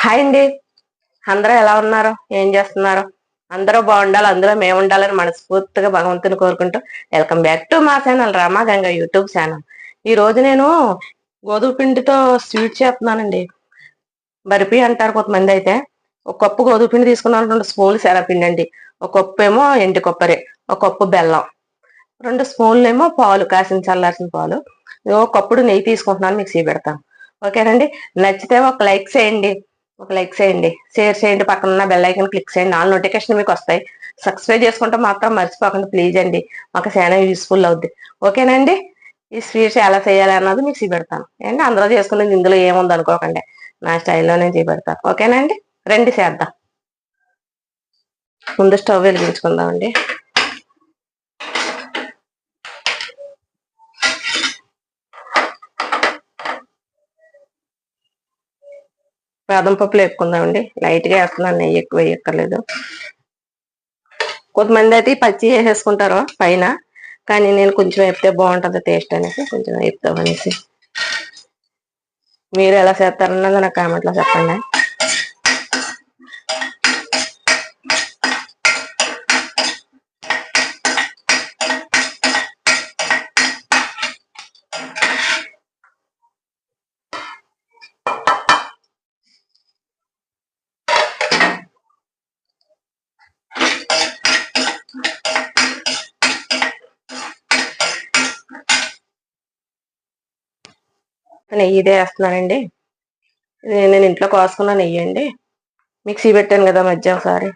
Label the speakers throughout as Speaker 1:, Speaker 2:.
Speaker 1: Hi అండి. అందరూ ఎలా ఉన్నారు? ఏం చేస్తున్నారు? అందరూ బాగుండాలి అందులో మేము ఉండాలని మనస్ఫూర్తిగా భగవంతుని కోరుకుంటూ వెల్కమ్ బ్యాక్ టు మా channel Rama Ganga YouTube channel. ఈ రోజు నేను గోధుమ పిండితో స్వీట్ చేస్తున్నానండి. బర్ఫీ అంటారు కొంతమంది అయితే. ఒక కప్పు గోధుమ పిండి తీసుకున్నాను రెండు స్పూన్లు శనగపిండి అండి. ఒక కప్పు ఏమో ఎండు కొబ్బరి ఒక కప్పు బెల్లం రెండు స్పూన్లు ఏమో పాలు కాసిన చల్లార్చిన పాలు. ఒక కప్పుడు నెయ్యి తీసుకుంటున్నాను మిక్సీ పెడతాను. ఓకేనండి? నచ్చితే ఒక లైక్ చేయండి. ఒక లైక్ చేయండి. షేర్ చేయండి. పక్కన ఉన్న బెల్ ఐకన్ క్లిక్ చేయండి. ఆల్ నోటిఫికేషన్ మీకు వస్తాయి. సబ్స్క్రైబ్ చేసుకుంటే మాత్రం మర్చిపోకండి. ప్లీజ్ అండి. మాకు చాలా యూస్ఫుల్ అవుద్ది. ఓకేనండి ఈ స్వీట్స్ ఎలా చేయాలి అన్నది మీకు చూపెడతాను. ఏంటి? అందరూ చేసుకునేది ఇందులో ఏముంది అనుకోకండి. నా స్టైల్లో నేను చేపెడతాను. ఓకేనండి రండి చేద్దాం. ముందు స్టవ్ వెలిగించుకుందామండి. బాదం పప్పులు వేసుకుందామండి లైట్గా వేస్తున్నాను నెయ్యి ఎక్కువ వేయక్కర్లేదు. కొంతమంది అయితే పచ్చి వేసేసుకుంటారు పైన కానీ నేను కొంచెం వేపితే బాగుంటుంది టేస్ట్ అనేసి కొంచెం వేపుతాం అనేసి. మీరు ఎలా చేస్తారన్నది నాకు కామెంట్లో చెప్పండి. నెయ్యి ఇదే వేస్తున్నానండి. నేను ఇంట్లో కోసుకున్న నెయ్యి అండి. మిక్సీ పెట్టాను కదా మధ్య ఒకసారి.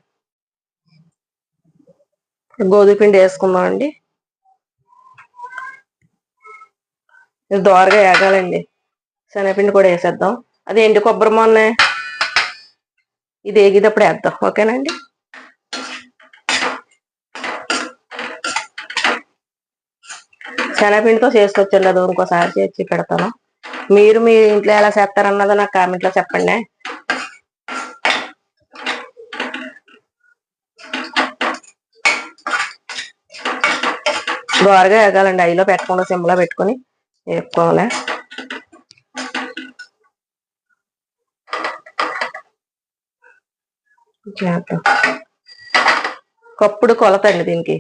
Speaker 1: గోధుమ పిండి వేసుకుందామండి ఇది దోరగా వేగాలండి. శనగపిండి కూడా వేసేద్దాం. అది ఎండు కొబ్బరి మొన్న? ఇది ఏగిదప్పుడు వేద్దాం. ఓకేనండి శనగపిండితో చేసుకొచ్చాను అది ఇంకోసారి చేసి పెడతాను. మీరు మీ ఇంట్లో ఎలా చేస్తారన్నది నాకు కామెంట్లో చెప్పండి. దోరగా వేగాలండి ఐలో పెట్టకుండా సిమ్లో పెట్టుకొని వేపుకోవాలి చేద్దాం. కప్పుడు కొలతండి దీనికి.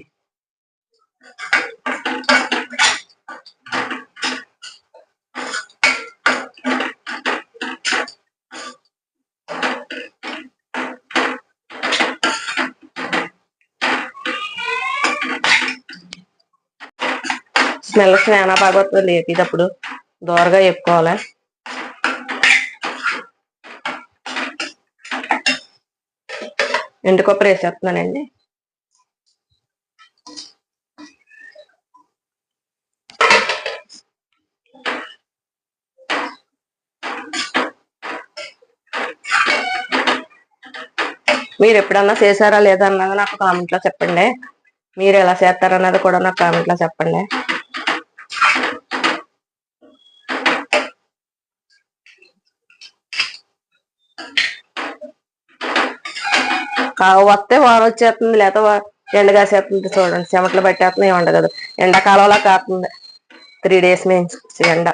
Speaker 1: స్మెల్ స్నాన బాగోతుంది లేపేటప్పుడు దూరగా చెప్పుకోవాలి? ఎండు కొబ్బరి వేసేస్తున్నానండి. మీరు ఎప్పుడన్నా చేశారా లేదా అన్నది నాకు కామెంట్లో చెప్పండి. మీరు ఎలా చేస్తారన్నది కూడా నాకు కామెంట్లో చెప్పండి. వస్తే వాన వచ్చేస్తుంది లేకపోతే ఎండ కాసేస్తుంది చూడండి. చెమటలు పట్టేస్తుంది ఉండదు కదా. ఎండాకాలంలో కాస్తుంది. త్రీ డేస్ నుంచి ఎండ.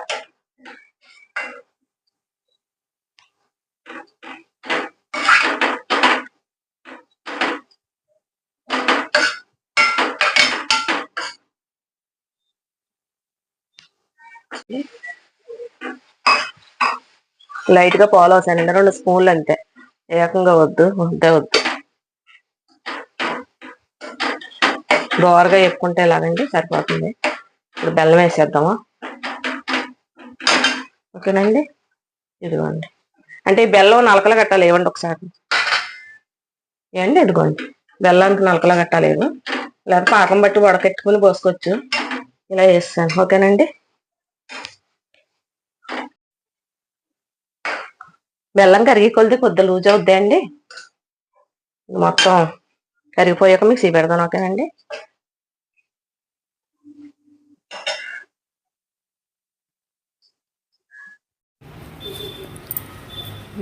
Speaker 1: లైట్గా పాలు అవుతాయండి రెండు స్పూన్లు అంతే. ఏకంగా వద్దు వద్దే వద్దు. దోరగా చెప్పుకుంటే ఎలాగండి? సరిపోతుంది. ఇప్పుడు బెల్లం వేసేద్దామా? ఓకేనండి? ఇదిగోండి. అంటే ఈ బెల్లం నలకలు కట్టాలి ఇవ్వండి ఒకసారి. ఏమండి ఇదిగోండి? బెల్లానికి నలకలు కట్టాలేదు లేదా పాకం బట్టి వడకెట్టుకుని పోసుకోవచ్చు. ఇలా వేస్తాను. ఓకేనండి? బెల్లం కరిగి కొలిది కొద్ది లూజ్ అవుద్ది అండి? మొత్తం కరిగిపోయాక మిక్సీ పెడతాను ఓకేనండి?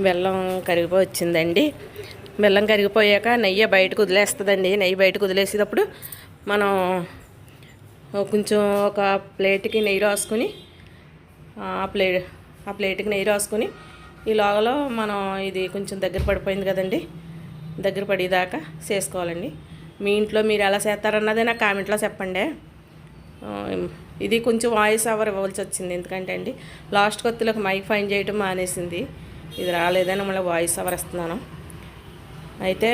Speaker 1: బెల్లం కరిగిపోయి వచ్చిందండి. బెల్లం కరిగిపోయాక నెయ్యి బయటకు వదిలేస్తుందండి. నెయ్యి బయటకు వదిలేసేటప్పుడు మనం కొంచెం ఒక ప్లేట్కి నెయ్యి రాసుకొని ఆ ప్లేట్ ఆ ప్లేట్కి నెయ్యి రాసుకొని ఈ లోగలో మనం ఇది కొంచెం దగ్గర పడిపోయింది కదండి. దగ్గర పడేదాకా చేసుకోవాలండి. మీ ఇంట్లో మీరు ఎలా చేస్తారన్నదే నాకు కామెంట్లో చెప్పండి. ఇది కొంచెం వాయిస్ అవర్ ఇవ్వాల్సి వచ్చింది. ఎందుకంటే అండి లాస్ట్ కొత్తలోకి మైక్ ఫైన్ చేయటం మానేసింది. ఇది రాలేదని మళ్ళీ వాయిస్ అవర్ ఇస్తున్నాను. అయితే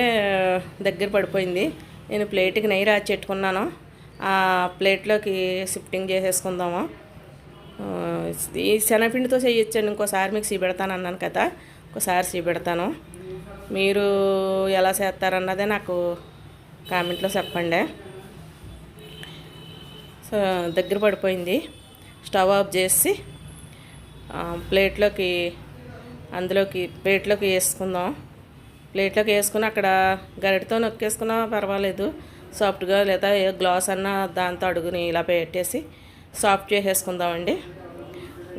Speaker 1: దగ్గర పడిపోయింది. నేను ప్లేట్కి నెయ్యి రాచెట్టుకున్నాను ఆ ప్లేట్లోకి షిఫ్టింగ్ చేసేసుకుందాము. ఈ శనగపిండితో చేయొచ్చండి. ఇంకోసారి మీకు పెడతాను అన్నాను కదా. ఇంకోసారి పెడతాను మీరు ఎలా చేస్తారన్నదే నాకు కామెంట్లో చెప్పండి. సో దగ్గర పడిపోయింది. స్టవ్ ఆఫ్ చేసి ప్లేట్లోకి అందులోకి ప్లేట్లోకి వేసుకుందాం. ప్లేట్లోకి వేసుకుని అక్కడ గరిటతో నొక్కేసుకున్నా పర్వాలేదు. సాఫ్ట్గా లేదా ఏ గ్లాస్ అన్న దాంతో అడుగుని ఇలా పెట్టేసి సాఫ్ట్ చేసేసుకుందామండి.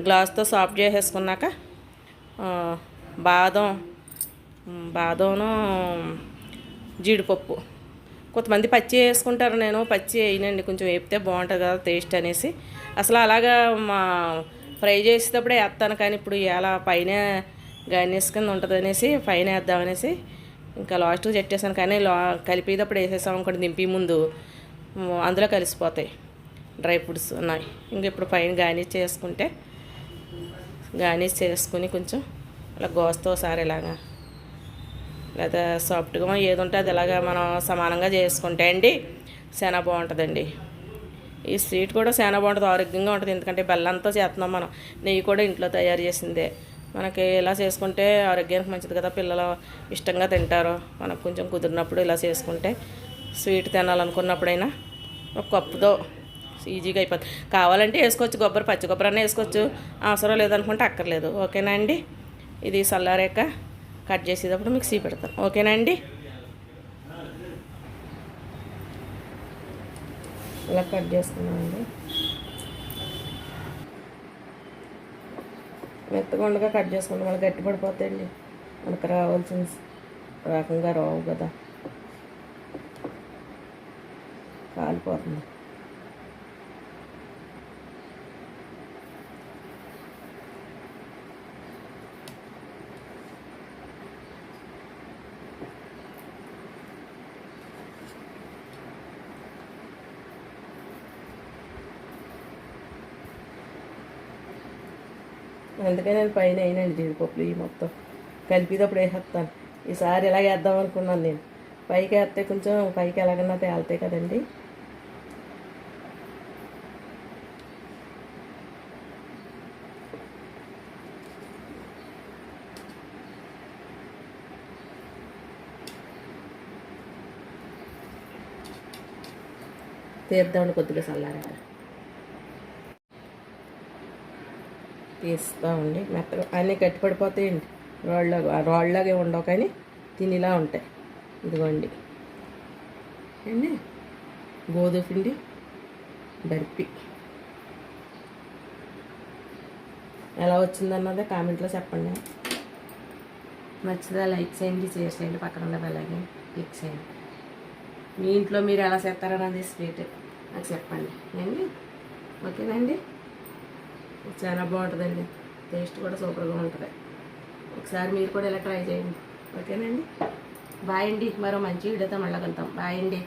Speaker 1: గ్లాస్తో సాఫ్ట్ చేసేసుకున్నాక బాదం బాదంను జీడిపప్పు. కొంతమంది పచ్చి వేసుకుంటారు నేను పచ్చి వేయనండి కొంచెం వేపితే బాగుంటుంది కదా టేస్ట్ అనేసి. అసలు అలాగా మా ఫ్రై చేసేటప్పుడే వేస్తాను కానీ ఇప్పుడు ఎలా పైన గార్నిష్ కింద ఉంటుంది అనేసి పైన వేద్దామనేసి ఇంకా లాస్ట్ చెట్టేసాను. కానీ లా కలిపేటప్పుడు వేసేసాం అనుకోండి దింపి ముందు అందులో కలిసిపోతాయి డ్రై ఫ్రూట్స్ ఉన్నాయి. ఇంక ఇప్పుడు పైన గార్నిష్ చేసుకుంటే గార్నిష్ చేసుకుని కొంచెం అలా గోస్తో ఒకసారి ఇలాగా లేదా సాఫ్ట్గా ఏది ఉంటే అది ఇలాగా మనం సమానంగా చేసుకుంటే అండి చాలా బాగుంటుందండి. ఈ స్వీట్ కూడా చాలా బాగుంటుంది ఆరోగ్యంగా ఉంటుంది. ఎందుకంటే బెల్లంతో చేస్తున్నాం మనం. నెయ్యి కూడా ఇంట్లో తయారు చేసిందే. మనకి ఇలా చేసుకుంటే ఆరోగ్యానికి మంచిది కదా పిల్లలు ఇష్టంగా తింటారు. మనకు కొంచెం కుదిరినప్పుడు ఇలా చేసుకుంటే స్వీట్ తినాలనుకున్నప్పుడైనా ఒక కప్పుతో ఈజీగా అయిపోతుంది కావాలంటే వేసుకోవచ్చు కొబ్బరి పచ్చి కొబ్బరి అన్న వేసుకోవచ్చు. అవసరం లేదనుకుంటే అక్కర్లేదు. ఓకేనా అండి? ఇది సల్లారేక కట్ చేసేటప్పుడు మిక్సీ పెడతాను ఓకేనా అండి? ఇలా కట్ చేస్తున్నామండి మెత్తగా ఉండగా కట్ చేసుకుంటే మళ్ళీ గట్టిపడిపోతాయండి మనకు రావాల్సిన రకంగా రావు కదా. కాలిపోతుంది. అందుకే నేను పైన వేయనండి జీడిపప్పులు ఈ మొత్తం. కలిపిదప్పుడు వేసేస్తాను. ఈసారి ఇలా వేద్దాం అనుకున్నాను నేను. పైకి వేస్తే కొంచెం పైకి ఎలాగన్నా తేలుతాయి కదండి. తీర్థం కొద్దిగా చల్లారాక. తీస్తామండి. మెత్తగా అన్నీ గట్టి పడిపోతాయండి రాళ్ళగా ఆ రాళ్ళలాగే ఉండవు కానీ తినిలా ఉంటాయి. ఇదిగోండి. అండి గోధుమ పిండి బర్పి ఎలా వచ్చిందన్నదే కామెంట్లో చెప్పండి. నచ్చితే లైక్ చేయండి షేర్ చేయండి పక్కన ఉన్న అలాగే క్లిక్ చేయండి. మీ ఇంట్లో మీరు ఎలా చేస్తారన్నది స్వీట్ నాకు చెప్పండి. అండి ఓకేనండి చాలా బాగుంటుందండి. టేస్ట్ కూడా సూపర్గా ఉంటుంది. ఒకసారి మీరు కూడా ఇలా ట్రై చేయండి. ఓకేనండి? బాయ్ అండి. మరో మంచి వీడియోతో మళ్ళీ కలుద్దాం. బాయ్ అండి.